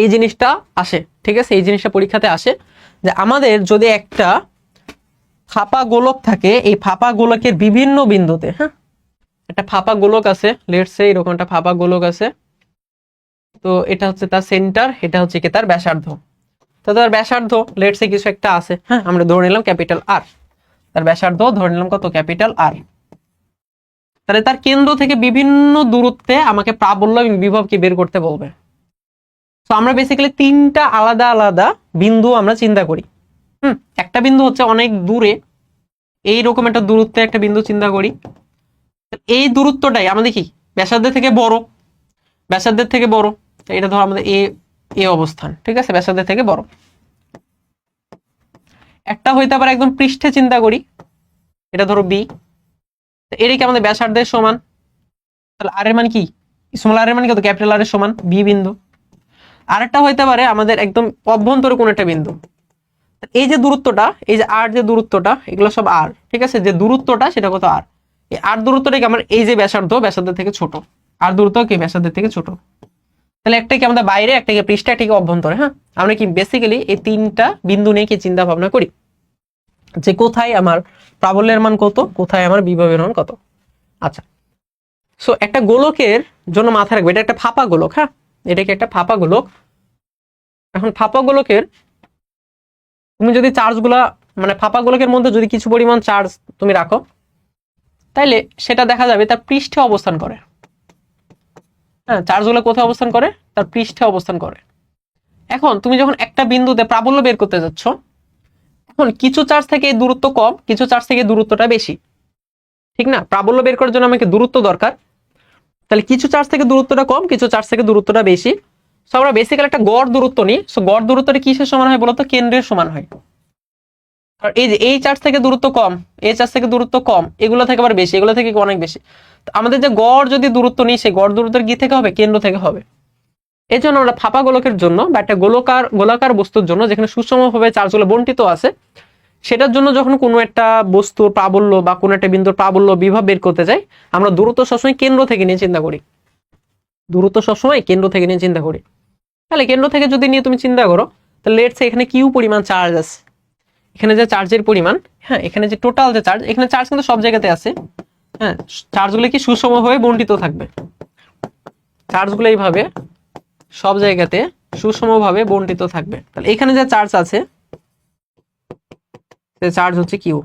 এই জিনিসটা আসে, ঠিক আছে? এই জিনিসটা পরীক্ষাতে আসে যে আমাদের যদি একটা ফাঁপা গোলক থাকে, এই ফাঁপা গোলকের বিভিন্ন বিন্দুতে হ্যাঁ? একটা ফাঁপা গোলক আছে লেটসে এরকম একটা ফাঁপা গোলক আছে, তো এটা হচ্ছে তার সেন্টার এটা হচ্ছে কি তার ব্যাসার্ধ। তো তার ব্যাসার্ধ লেটসে কিছু একটা আছে হ্যাঁ? আমরা ধরে নিলাম ক্যাপিটাল আর তার ব্যাসার্ধ, ধরে নিলাম কত? ক্যাপিটাল আর তাহলে তার কেন্দ্র থেকে বিভিন্ন দূরত্বে আমাকে প্রাবল্য এবং বিভবকে বের করতে বলবে? তো আমরা বেসিক্যালি তিনটা আলাদা আলাদা বিন্দু আমরা চিন্তা করি। হুম, একটা বিন্দু হচ্ছে অনেক দূরে, এইরকম একটা দূরত্বে একটা বিন্দু চিন্তা করি। এই দূরত্বটাই আমাদের কি? ব্যাসার্ধের থেকে বড়। ব্যাসার্ধের থেকে বড় এটা ধরো আমাদের এ এ অবস্থান, ঠিক আছে? ব্যাসার্ধের থেকে বড়। একটা হইতে পারে একদম পৃষ্ঠে চিন্তা করি, এটা ধরো বি এটা কি আমাদের ব্যাসার্ধের সমান? তাহলে আর এর মান কি? স্মল আর এর মান কত ক্যাপিটাল আর এর সমান বি বিন্দু। আরেকটা হইতে পারে আমাদের একদম অভ্যন্তরে কোন একটা বিন্দু। এই যে দূরত্বটা, এই যে আর যে দূরত্বটা, এগুলো সব আর ঠিক আছে? যে দূরত্বটা, সেটা কত আর এই আর দূরত্বটা কি আমার এই যে ব্যাসার্ধ, ব্যাসার্ধের থেকে ছোট? আর দূরত্ব কি ব্যাসার্ধের থেকে ছোট? তাহলে একটা কি আমাদের বাইরে, একটা কি পৃষ্ঠে একটা কি অভ্যন্তরে হ্যাঁ? আমরা কি বেসিক্যালি এই তিনটা বিন্দু নিয়ে কি চিন্তা ভাবনা করি? যে কোথায় আমার প্রাবল্যের মান কত, কোথায় আমার বিভবের মান কত? আচ্ছা। সো একটা গোলকের জন্য মাথায় রাখবে, এটা একটা ফাঁপা গোলক হ্যাঁ? এটা কি একটা ফাঁপা গোলক। এখন ফাঁপা গোলকের, তুমি যদি চার্জগুলা মানে ফাঁপা গোলকের মধ্যে যদি কিছু পরিমাণ চার্জ তুমি রাখো, তাইলে সেটা দেখা যাবে তার পৃষ্ঠে অবস্থান করে। হ্যাঁ চার্জগুলো কোথায় অবস্থান করে? তার পৃষ্ঠে অবস্থান করে। এখন তুমি যখন একটা বিন্দুতে প্রাবল্য বের করতে যাচ্ছ, এখন কিছু চার্জ থেকে দূরত্ব কম, কিছু চার্জ থেকে দূরত্বটা বেশি। ঠিক না? প্রাবল্য বের করার জন্য আমাকে দূরত্ব দরকার। তাহলে কিছু চার্জ থেকে দূরত্বটা কম, কিছু চার্জ থেকে দূরত্বটা বেশি। সো আমরা বেসিক্যালি একটা গড় দূরত্ব নিই। সো গড় দূরত্বটা কিসের সমান হয় বলতো? কেন্দ্রের সমান হয়। আর এই যে, এই চার্জ থেকে দূরত্ব কম, এই চার্জ থেকে দূরত্ব কম, এগুলো থেকে আবার বেশি, এগুলো থেকে অনেক বেশি। তো আমাদের যে গড় যদি দূরত্ব নিই, সেই গড় দূরত্বের কি থেকে হবে? কেন্দ্র থেকে হবে। এই জন্য আমরা ফাঁপা গোলকের জন্য বা একটা গোলকার, গোলাকার বস্তুর জন্য যেখানে সুষমভাবে চার্জগুলো বন্টিত আছে সেটার জন্য যখন কোনো একটা বস্তুর প্রাবল্য বা কোনো একটা বিন্দুর প্রাবল্য বিভব বের করতে যাই আমরা দূরত্ব সবসময় কেন্দ্র থেকে নিয়ে চিন্তা করি। দূরত্ব সবসময় কেন্দ্র থেকে নিয়ে চিন্তা করি। তাহলে কেন্দ্র থেকে যদি নিয়ে তুমি চিন্তা করো, তাহলে লেটসে এখানে কিউ পরিমাণ চার্জ আছে। এখানে যে চার্জের পরিমাণ হ্যাঁ এখানে যে টোটাল যে চার্জ এখানে চার্জ কিন্তু সব জায়গাতে আছে। হ্যাঁ চার্জগুলো কি সুষমভাবে বন্টিত থাকবে। চার্জগুলো এইভাবে সব জায়গাতে সুষমভাবে বন্টিত থাকবে। তাহলে এখানে যে চার্জ আছে চার্জ হচ্ছে কিউ